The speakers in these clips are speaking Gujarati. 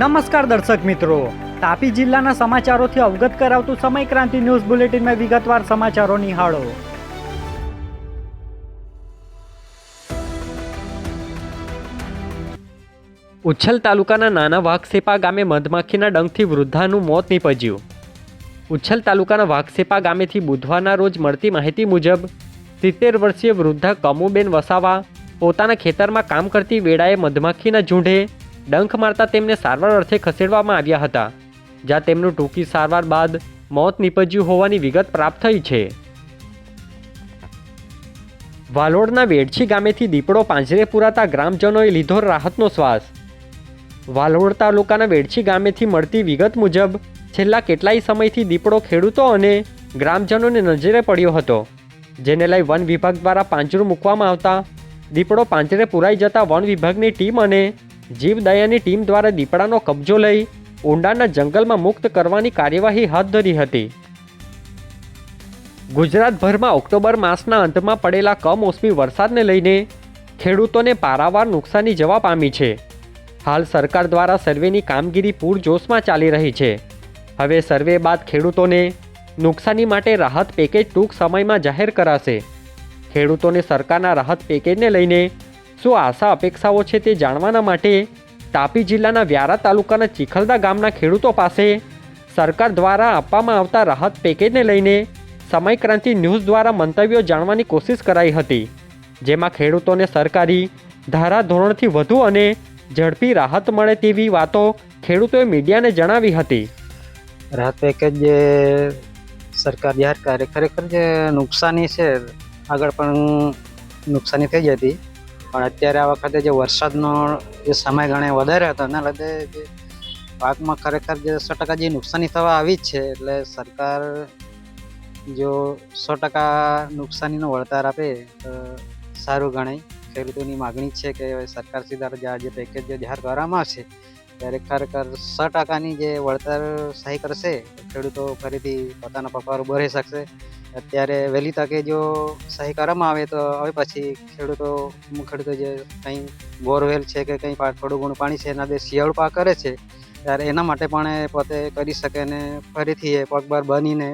નમસ્કાર દર્શક મિત્રો. તાપી જિલ્લાના સમાચારોથી અવગત કરાવતું સમય ક્રાંતિ ન્યૂઝ બુલેટિનમાં વિગતવાર સમાચારો નિહાળો. ઉચ્છલ તાલુકાના નાના વાઘસેપા ગામે મધમાખીના ડંખથી વૃદ્ધાનું મોત નીપજ્યું. ઉચ્છલ તાલુકાના વાઘસેપા ગામેથી બુધવારના રોજ મળતી માહિતી મુજબ, સિત્તેર વર્ષીય વૃદ્ધા કમુબેન વસાવા પોતાના ખેતરમાં કામ કરતી વેળાએ મધમાખીના ઝૂંડે ડંખ મારતા તેમને સારવાર અર્થે ખસેડવામાં આવ્યા હતા, જ્યાં તેમનું ટૂંકી સારવાર બાદ મોત નીપજ્યું હોવાની વિગત પ્રાપ્ત થઈ છે. વાલોડના વેડછી ગામેથી દીપડો પાંજરે પુરાતા ગ્રામજનોએ લીધો રાહતનો શ્વાસ. વાલોડ તાલુકાના વેડછી ગામેથી મળતી વિગત મુજબ, છેલ્લા કેટલાય સમયથી દીપડો ખેડૂતો અને ગ્રામજનોને નજરે પડ્યો હતો, જેને લઈ વન વિભાગ દ્વારા પાંજરું મૂકવામાં આવતા દીપડો પાંજરે પુરાઈ જતા વન વિભાગની ટીમ અને જીવદયાની ટીમ દ્વારા દીપડાનો કબજો લઈ ઊંડાના જંગલમાં મુક્ત કરવાની કાર્યવાહી હાથ ધરી હતી. ગુજરાતભરમાં ઓક્ટોબર માસના અંતમાં પડેલા કમોસમી વરસાદને લઈને ખેડૂતોને પારાવાર નુકસાની જવા પામી છે. હાલ સરકાર દ્વારા સર્વેની કામગીરી પૂરજોશમાં ચાલી રહી છે. હવે સર્વે બાદ ખેડૂતોને નુકસાની માટે રાહત પેકેજ ટૂંક સમયમાં જાહેર કરાશે. ખેડૂતોને સરકારના રાહત પેકેજને લઈને શું આશા અપેક્ષાઓ છે તે જાણવાના માટે તાપી જિલ્લાના વ્યારા તાલુકાના ચીખલદા ગામના ખેડૂતો પાસે સરકાર દ્વારા આપવામાં આવતા રાહત પેકેજને લઈને સમય ક્રાંતિ ન્યૂઝ દ્વારા મંતવ્યો જાણવાની કોશિશ કરાઈ હતી, જેમાં ખેડૂતોને સરકારી ધારાધોરણથી વધુ અને ઝડપી રાહત મળે તેવી વાતો ખેડૂતોએ મીડિયાને જણાવી હતી. રાહત પેકેજ જે સરકાર જાહેર કરે ખરેખર જે નુકસાની છે, આગળ પણ નુકસાની થઈ જતી. પણ અત્યારે આ વખતે જે વરસાદનો જે સમય ગણે વધારે હતો, એના લીધે જે પાકમાં ખરેખર જે સો ટકા જે નુકસાની થવા આવી જ છે, એટલે સરકાર જો સો ટકા નુકસાનીનો વળતર આપે તો સારું ગણાય. ખેડૂતોની માગણી છે કે સરકાર સીધા જે પેકેજ જાહેર કરવામાં આવશે, ત્યારે ખરેખર સો ટકાની જે વળતર સહી કરશે ખેડૂતો ફરીથી પોતાના પપ્પા ઊભો રહી શકશે. અત્યારે વહેલી તકે જો સહી કરવામાં આવે તો હવે પછી ખેડૂતો ખેડૂતો જે કંઈ બોરવેલ છે કે કંઈ થોડું ઘણું પાણી છે એના જે શિયાળુ પાક કરે છે, ત્યારે એના માટે પણ એ પોતે કરી શકે ને ફરીથી એ પગભર બનીને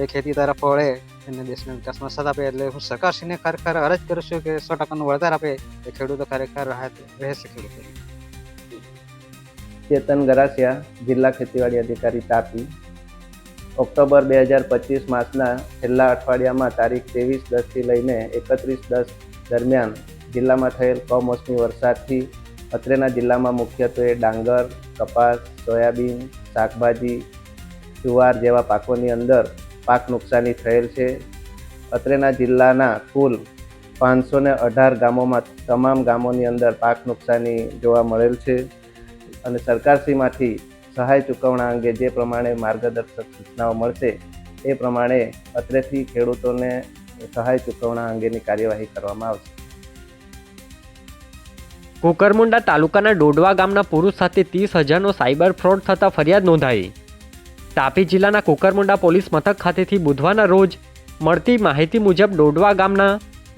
એ ખેતી તરફ વળે અને દેશને વિકાસમાં સાથ આપે. એટલે હું સરકારશ્રીને ખરેખર અરજ કરું છું કે સો ટકાનું વળતર આપે એ ખેડૂતો ખરેખર રાહત રહેશે ખેડૂતો ચેતન ગરાસિયા, જિલ્લા ખેતીવાડી અધિકારી, તાપી. ઓક્ટોબર બે હજાર પચીસ માસના છેલ્લા અઠવાડિયામાં તારીખ ત્રેવીસ દસથી લઈને એકત્રીસ દસ દરમિયાન જિલ્લામાં થયેલ કમોસમી વરસાદથી અત્રેના જિલ્લામાં મુખ્યત્વે ડાંગર, કપાસ, સોયાબીન, શાકભાજી, જુવાર જેવા પાકોની અંદર પાક નુકસાની થયેલ છે. અત્રેના જિલ્લાના કુલ પાંચસો ને અઢાર ગામોમાં તમામ ગામોની અંદર પાક નુકસાની જોવા મળેલ છે અને સરકારશ્રીમાંથી સહાય ચૂકવણા અંગે જે પ્રમાણે માર્ગદર્શક સૂચનાઓ મળશે, એ પ્રમાણે અત્રેથી ખેડૂતોને સહાય ચૂકવણા અંગેની કાર્યવાહી કરવામાં આવશે. કુકરમુંડા તાલુકાના ડોડવા ગામના પુરુષ સાથે ત્રીસ હજારનો સાયબર ફ્રોડ થતા ફરિયાદ નોંધાઈ. તાપી જિલ્લાના કુકરમુંડા પોલીસ મથક ખાતેથી બુધવારના રોજ મળતી માહિતી મુજબ ડોડવા ગામના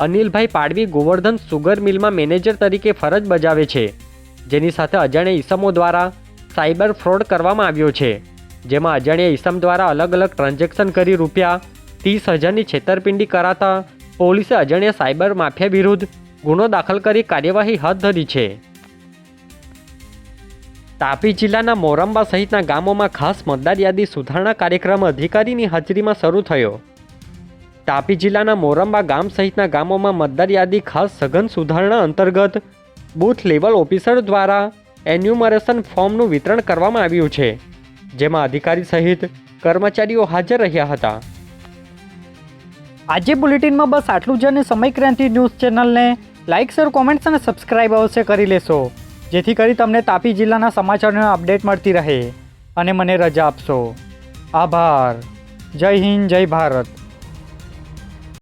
અનિલભાઈ પાડવી ગોવર્ધન સુગર મિલમાં મેનેજર તરીકે ફરજ બજાવે છે. જેની સાથે અજાણ્યા ઈસમો દ્વારા સાયબર ફ્રોડ કરવામાં આવ્યો છે, જેમાં અજાણ્યા ઈસમ દ્વારા અલગ અલગ ટ્રાન્ઝેક્શન કરી રૂપિયા ત્રીસ હજારની છેતરપિંડી કરાતા પોલીસે અજાણ્યા સાયબર માફિયા વિરુદ્ધ ગુનો દાખલ કરી કાર્યવાહી હાથ ધરી છે. તાપી જિલ્લાના મોરંબા સહિતના ગામોમાં ખાસ મતદાર યાદી સુધારણા કાર્યક્રમ અધિકારીની હાજરીમાં શરૂ થયો. તાપી જિલ્લાના મોરંબા ગામ સહિતના ગામોમાં મતદાર યાદી ખાસ સઘન સુધારણા અંતર્ગત બૂથ લેવલ ઓફિસર દ્વારા એન્યુમરેશન ફોર્મનું વિતરણ કરવામાં આવ્યું છે, જેમાં અધિકારી સહિત કર્મચારીઓ હાજર રહ્યા હતા. આજે બુલેટિનમાં બસ આટલું જ અને સમય ક્રાંતિ ન્યૂઝ ચેનલને લાઇક શેર, કોમેન્ટ્સ અને સબસ્ક્રાઇબ અવશ્ય કરી લેશો, જેથી કરી તમને તાપી જિલ્લાના સમાચારોની અપડેટ મળતી રહે. અને મને રજા આપશો. આભાર. જય હિન્દ, જય ભારત.